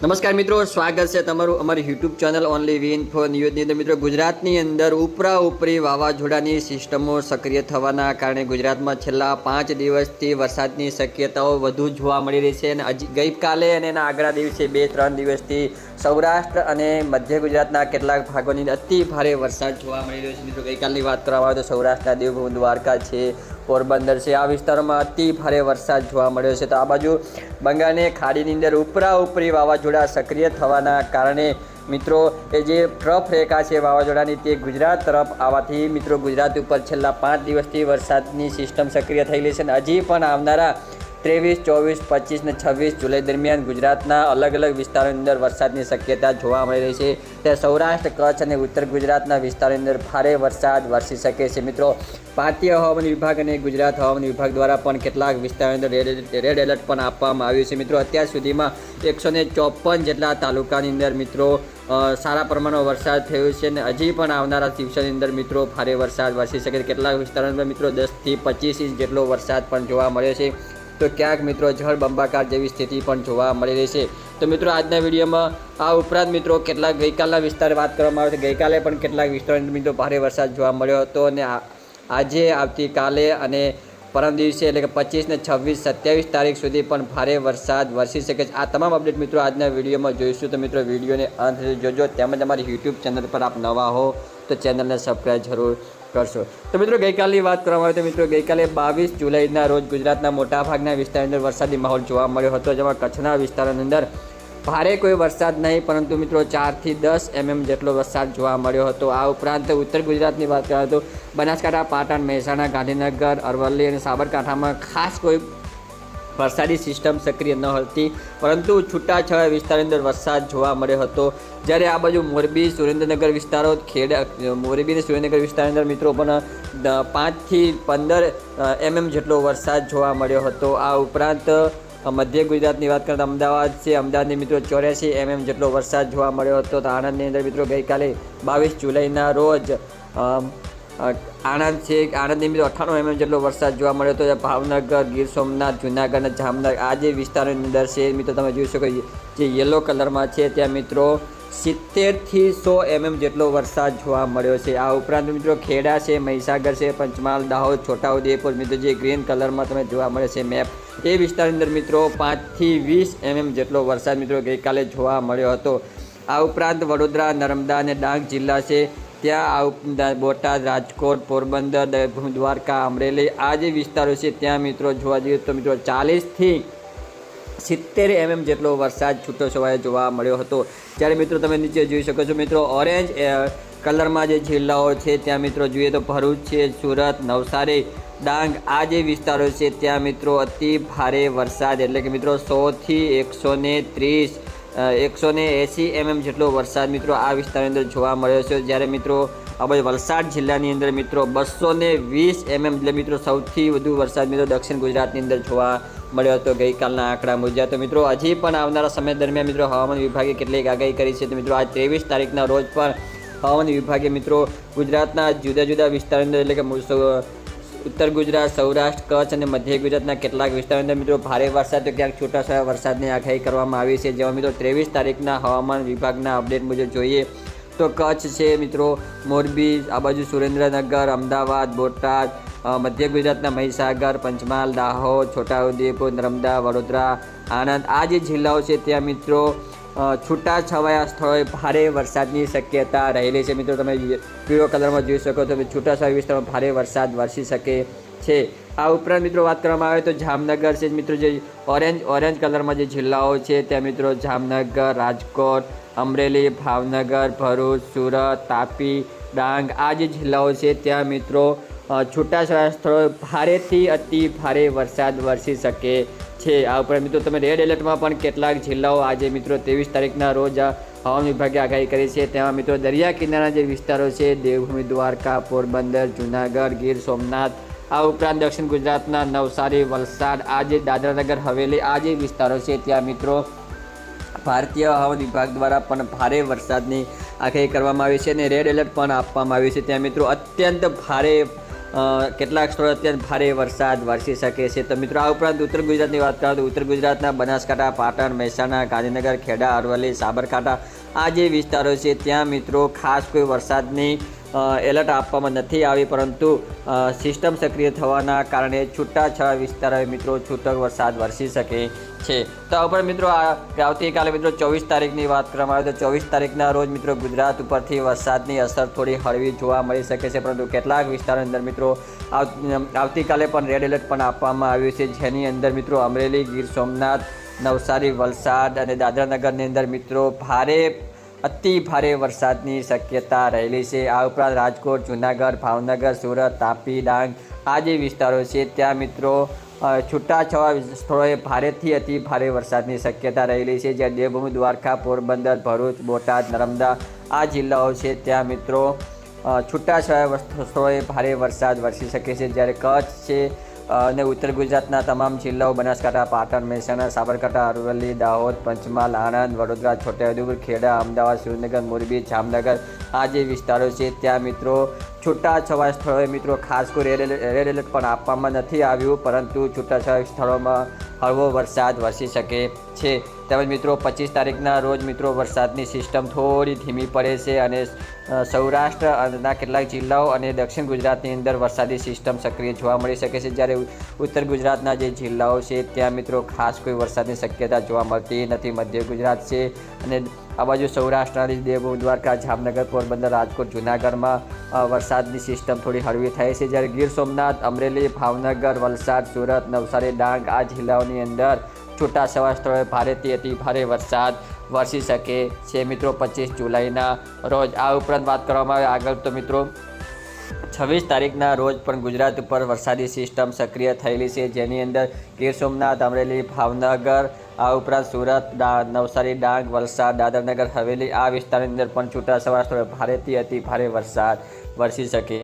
નમસ્કાર મિત્રો, સ્વાગત છે તમારું અમારી YouTube channel only win for ન્યૂઝની અંદર. મિત્રો, ગુજરાતની અંદર ઉપરા ઉપરી વાવાઝોડાની સિસ્ટમો સક્રિય થવાના કારણે ગુજરાતમાં છેલ્લા પાંચ દિવસથી વરસાદની શક્યતાઓ વધુ જોવા મળી રહી છે અને હજી ગઈકાલે અને એના આગલા દિવસે બે ત્રણ દિવસથી સૌરાષ્ટ્ર અને મધ્ય ગુજરાતના કેટલાક ભાગોની અતિ ભારે વરસાદ જોવા મળી રહ્યો છે. મિત્રો, ગઈકાલની વાત કરવામાં આવે તો સૌરાષ્ટ્રના દેવભૂમિ દ્વારકા છે પોરબંદર છે. આ વિસ્તારોમાં અતિ ભારે વરસાદ જોવા મળ્યો છે. તો આ બાજુ બંગાળની ખાડીની અંદર ઉપરા ઉપરી વાવાઝોડા સક્રિય થવાના કારણે મિત્રો એ જે ટ્રફ રેખા છે વાવાઝોડાની તે ગુજરાત તરફ આવવાથી મિત્રો ગુજરાત ઉપર છેલ્લા પાંચ દિવસથી વરસાદની સિસ્ટમ સક્રિય થયેલી છે અને હજી પણ આવનારા ત્રેવીસ, ચોવીસ, પચીસ ને છવ્વીસ જુલાઈ દરમિયાન ગુજરાતના અલગ અલગ વિસ્તારોની અંદર વરસાદની શક્યતા જોવા મળી રહી છે. ત્યારે સૌરાષ્ટ્ર, કચ્છ અને ઉત્તર ગુજરાતના વિસ્તારોની અંદર ભારે વરસાદ વરસી શકે છે. મિત્રો, ભારતીય હવામાન વિભાગ અને ગુજરાત હવામાન વિભાગ દ્વારા પણ કેટલાક વિસ્તારોની અંદર રેડ એલર્ટ પણ આપવામાં આવ્યું છે. મિત્રો, અત્યાર સુધીમાં એકસો ને ચોપન જેટલા તાલુકાની અંદર, મિત્રો સારા પ્રમાણમાં વરસાદ થયો છે અને હજી પણ આવનારા દિવસોની અંદર, મિત્રો, ભારે વરસાદ વરસી શકે છે. કેટલાક વિસ્તારોની અંદર, મિત્રો, દસથી પચીસ ઇંચ જેટલો વરસાદ પણ જોવા મળ્યો છે. તો ક્યાંક મિત્રો જળ બંબાકાર જેવી સ્થિતિ પણ જોવા મળી રહી છે. તો મિત્રો, આજના વિડીયોમાં આ ઉપરાંત મિત્રો કેટલાક ગઈકાલના વિસ્તાર વાત કરવામાં આવે છે. ગઈકાલે પણ કેટલાક વિસ્તારોની મિત્રો ભારે વરસાદ જોવા મળ્યો હતો અને આજે આવતીકાલે અને પરમ દિવસે એટલે કે પચીસ ને છવ્વીસ સત્યાવીસ તારીખ સુધી પણ ભારે વરસાદ વરસી શકે છે. આ તમામ અપડેટ મિત્રો આજના વિડીયોમાં જોઈશું. તો મિત્રો, વિડીયોને અંત જોજો. તેમજ અમારી યુટ્યુબ ચેનલ પર આપ નવા હો તો ચેનલને સબસ્ક્રાઈબ જરૂર કરશો. તો મિત્રો, ગઈકાલની વાત કરવામાં આવે તો મિત્રો, ગઈકાલે બાવીસ જુલાઈના રોજ ગુજરાતના મોટાભાગના વિસ્તારની અંદર વરસાદી માહોલ જોવા મળ્યો હતો, જેમાં કચ્છના વિસ્તારોની અંદર ભારે કોઈ વરસાદ નહીં, પરંતુ મિત્રો, ચારથી દસ એમએમ જેટલો વરસાદ જોવા મળ્યો હતો. આ ઉપરાંત ઉત્તર ગુજરાતની વાત કરીએ તો બનાસકાંઠા, પાટણ, મહેસાણા, ગાંધીનગર, અરવલ્લી અને સાબરકાંઠામાં ખાસ કોઈ વરસાદી સિસ્ટમ સક્રિય ન હતી, પરંતુ છૂટાછવાયા વિસ્તારની અંદર વરસાદ જોવા મળ્યો હતો. જ્યારે આ બાજુ મોરબી, સુરેન્દ્રનગર વિસ્તારો, ખેડા, મોરબી અને સુરેન્દ્રનગર વિસ્તારની અંદર મિત્રો પણ પાંચથી પંદર એમએમ જેટલો વરસાદ જોવા મળ્યો હતો. આ ઉપરાંત મધ્ય ગુજરાતની વાત કરતા અમદાવાદ છે. અમદાવાદની મિત્રો ચોર્યાસી એમએમ જેટલો વરસાદ જોવા મળ્યો હતો. તો આણંદની અંદર મિત્રો ગઈકાલે બાવીસ જુલાઈના રોજ આણંદ છે, આણંદની મિત્રો અઠ્ઠાણું એમએમ જેટલો વરસાદ જોવા મળ્યો હતો ભાવનગર, ગીર સોમનાથ, જુનાગઢ અને જામનગર આ જે વિસ્તારોની અંદર છે, મિત્રો તમે જોઈ શકો જે યલો કલરમાં છે ત્યાં મિત્રો સિત્તેરથી સો એમએમ જેટલો વરસાદ જોવા મળ્યો છે. આ ઉપરાંત મિત્રો ખેડા છે, મહીસાગર છે, પંચમહાલ, દાહોદ, છોટાઉદેપુર, મિત્રો જે ગ્રીન કલરમાં તમે જોવા મળે છે મેપ એ વિસ્તારની અંદર મિત્રો પાંચથી વીસ એમએમ જેટલો વરસાદ મિત્રો ગઈકાલે જોવા મળ્યો હતો. આ ઉપરાંત વડોદરા, નર્મદા અને ડાંગ જિલ્લા છે ત્યાં બોટાદ, રાજકોટ, પોરબંદર દ્વારકા, અમરેલી, આ જે વિસ્તારો છે, ત્યાં મિત્રો જોવા જઈએ તો મિત્રો ચાલીસથી સિત્તેર એમએમ જેટલો વરસાદ છૂટો છવાયો જોવા મળ્યો હતો. જ્યારે મિત્રો તમે નીચે જોઈ શકો છો મિત્રો, ઓરેન્જ કલરમાં જે જિલ્લાઓ છે, ત્યાં મિત્રો જોઈએ તો ભરૂચ છે, સુરત, નવસારી, ડાંગ, આ જે વિસ્તારો છે, ત્યાં મિત્રો અતિ ભારે વરસાદ એટલે કે મિત્રો સોથી એકસો ને ત્રીસ એકસો ને એંસી એમએમ જેટલો વરસાદ મિત્રો આ વિસ્તારની અંદર જોવા મળ્યો છે. જ્યારે મિત્રો આ બાજુ વલસાડ જિલ્લાની અંદર મિત્રો બસો ને વીસ એમએમ એટલે મિત્રો સૌથી વધુ વરસાદ મિત્રો દક્ષિણ ગુજરાતની અંદર જોવા મળ્યો હતો ગઈકાલના આંકડા મુજબ. તો મિત્રો હજી પણ આવનારા સમય દરમિયાન મિત્રો હવામાન વિભાગે કેટલીક આગાહી કરી છે. તો મિત્રો આ ત્રેવીસ તારીખના રોજ પણ હવામાન વિભાગે મિત્રો ગુજરાતના જુદા જુદા વિસ્તારની અંદર એટલે કે ઉત્તર ગુજરાત, સૌરાષ્ટ્ર, કચ્છ અને મધ્ય ગુજરાતના કેટલાક વિસ્તારોની મિત્રો ભારે વરસાદ તો ક્યાંક છૂટાછવાયા વરસાદની આગાહી કરવામાં આવી છે. જેમાં મિત્રો ત્રેવીસ તારીખના હવામાન વિભાગના અપડેટ મુજબ જોઈએ તો કચ્છ છે મિત્રો, મોરબી, આ બાજુ સુરેન્દ્રનગર, અમદાવાદ, બોટાદ મધ્ય ગુજરાતના મહીસાગર, પંચમહાલ, દાહોદ, છોટાઉદેપુર, નર્મદા, વડોદરા, આણંદ આ જે જિલ્લાઓ છે ત્યાં મિત્રો છૂટાછવાયા સ્થળોએ ભારે વરસાદની શક્યતા રહેલી છે. મિત્રો, તમે પીળો કલરમાં જોઈ શકો છો છૂટાછવાયા વિસ્તારમાં ભારે વરસાદ વરસી શકે છે. આ ઉપરાંત મિત્રો, વાત કરવામાં આવે તો જામનગર છે. મિત્રો, જે ઓરેન્જ ઓરેન્જ કલરમાં જે જિલ્લાઓ છે, ત્યાં મિત્રો જામનગર, રાજકોટ, અમરેલી, ભાવનગર, ભરૂચ, સુરત, તાપી, ડાંગ આ જે જિલ્લાઓ છે, ત્યાં મિત્રો છૂટાછવાયા સ્થળોએ ભારેથી અતિ ભારે વરસાદ વરસી શકે છે. આ ઉપરાંત મિત્રો તમે રેડ એલર્ટમાં પણ કેટલાક જિલ્લાઓ આજે મિત્રો ત્રેવીસ તારીખના રોજ હવામાન વિભાગે આગાહી કરી છે. તેમાં મિત્રો દરિયા કિનારાના જે વિસ્તારો છે, દેવભૂમિ, દ્વારકા, પોરબંદર, જુનાગઢ, ગીર સોમનાથ, આ ઉપરાંત દક્ષિણ ગુજરાતના નવસારી, વલસાડ, આ જે દાદરાનગર, હવેલી, આ જે વિસ્તારો છે, ત્યાં મિત્રો ભારતીય હવામાન વિભાગ દ્વારા પણ ભારે વરસાદની આગાહી કરવામાં આવી છે અને રેડ એલર્ટ પણ આપવામાં આવ્યું છે. ત્યાં મિત્રો અત્યંત ભારે કેટલાક સ્થળો અત્યંત ભારે વરસાદ વરસી શકે છે. તો મિત્રો, આ ઉપરાંત ઉત્તર ગુજરાતની વાત કરો તો ઉત્તર ગુજરાતના બનાસકાંઠા, પાટણ, મહેસાણા, ગાંધીનગર, ખેડા, અરવલ્લી, સાબરકાંઠા આ જે વિસ્તારો છે, ત્યાં મિત્રો ખાસ કોઈ વરસાદની એલર્ટ આપવામાં નથી આવી, પરંતુ સિસ્ટમ સક્રિય થવાના કારણે છૂટાછવાયા વિસ્તારોએ મિત્રો છૂટક વરસાદ વરસી શકે છે. તો આ ઉપરાંત મિત્રો આવતીકાલે મિત્રો ચોવીસ તારીખની વાત કરવામાં આવે તો ચોવીસ તારીખના રોજ મિત્રો ગુજરાત ઉપરથી વરસાદની અસર થોડી હળવી જોવા મળી શકે છે, પરંતુ કેટલાક વિસ્તારોની અંદર મિત્રો, આવ- આવતીકાલે પણ રેડ એલર્ટ પણ આપવામાં આવ્યું છે, જેની અંદર મિત્રો અમરેલી, ગીર સોમનાથ, નવસારી, વલસાડ અને દાદરાનગરની અંદર મિત્રો ભારે અતિ ભારે વરસાદની શક્યતા રહેલી છે. આ ઉપરાંત રાજકોટ, જુનાગઢ, ભાવનગર, સુરત, તાપી, ડાંગ આ જે વિસ્તારો છે, ત્યાં મિત્રો છૂટાછવાયા સ્થળોએ ભારેથી અતિ ભારે વરસાદની શક્યતા રહેલી છે. જ્યાં દેવભૂમિ, દ્વારકા, પોરબંદર, ભરૂચ, બોટાદ, નર્મદા આ જિલ્લાઓ છે, ત્યાં મિત્રો છૂટાછવાયા સ્થળોએ ભારે વરસાદ વરસી શકે છે. જ્યારે કચ્છ છે અને ઉત્તર ગુજરાતના તમામ જિલ્લાઓ, બનાસકાંઠા, પાટણ, મહેસાણા, સાબરકાંઠા, અરવલ્લી, દાહોદ, પંચમહાલ, આણંદ, વડોદરા, છોટાઉદેપુર, ખેડા, અમદાવાદ, સુરેન્દ્રનગર, મોરબી, જામનગર આ જે વિસ્તારો છે, ત્યાં મિત્રો છૂટાછવાયા સ્થળોએ મિત્રો ખાસ કોઈ રેડ રેડ એલર્ટ પણ આપવામાં નથી આવ્યું, પરંતુ છૂટાછવાયા સ્થળોમાં હળવો વરસાદ વરસી શકે છે. તેમજ મિત્રો પચીસ તારીખના રોજ મિત્રો વરસાદની સિસ્ટમ થોડી ધીમી પડે છે અને સૌરાષ્ટ્રના કેટલાક જિલ્લાઓ અને દક્ષિણ ગુજરાતની અંદર વરસાદી સિસ્ટમ સક્રિય જોવા મળી શકે છે. જ્યારે ઉત્તર ગુજરાતના જે જિલ્લાઓ છે, ત્યાં મિત્રો ખાસ કોઈ વરસાદની શક્યતા જોવા મળતી નથી. મધ્ય ગુજરાત છે અને આ બાજુ સૌરાષ્ટ્રના દેવભૂમિ દ્વારકા, જામનગર, પોરબંદર, રાજકોટ, જુનાગઢમાં વરસાદની સિસ્ટમ થોડી હળવી થઈ છે. જ્યારે ગીર સોમનાથ, અમરેલી, ભાવનગર, વલસાડ, સુરત, નવસારી, ડાંગ આ જિલ્લાઓની અંદર છૂટાછવાયા સ્થળોએ ભારેથી અતિ ભારે વરસાદ વરસી શકે છે. મિત્રો, પચીસ જુલાઈના રોજ આ ઉપરાંત વાત કરવામાં આવે આગળ તો મિત્રો, છવ્વીસ તારીખના રોજ પણ ગુજરાત ઉપર વરસાદી સિસ્ટમ સક્રિય થયેલી છે. જેની અંદર ગીર સોમનાથ, અમરેલી, ભાવનગર આ ઉપરાંત સુરત નવસારી, ડાંગ, વલસાડ, દાદરનગર, હવેલી આ વિસ્તારની અંદર પણ છૂટાછવાયા સ્થળે ભારેથી અતિ ભારે વરસાદ વરસી શકે.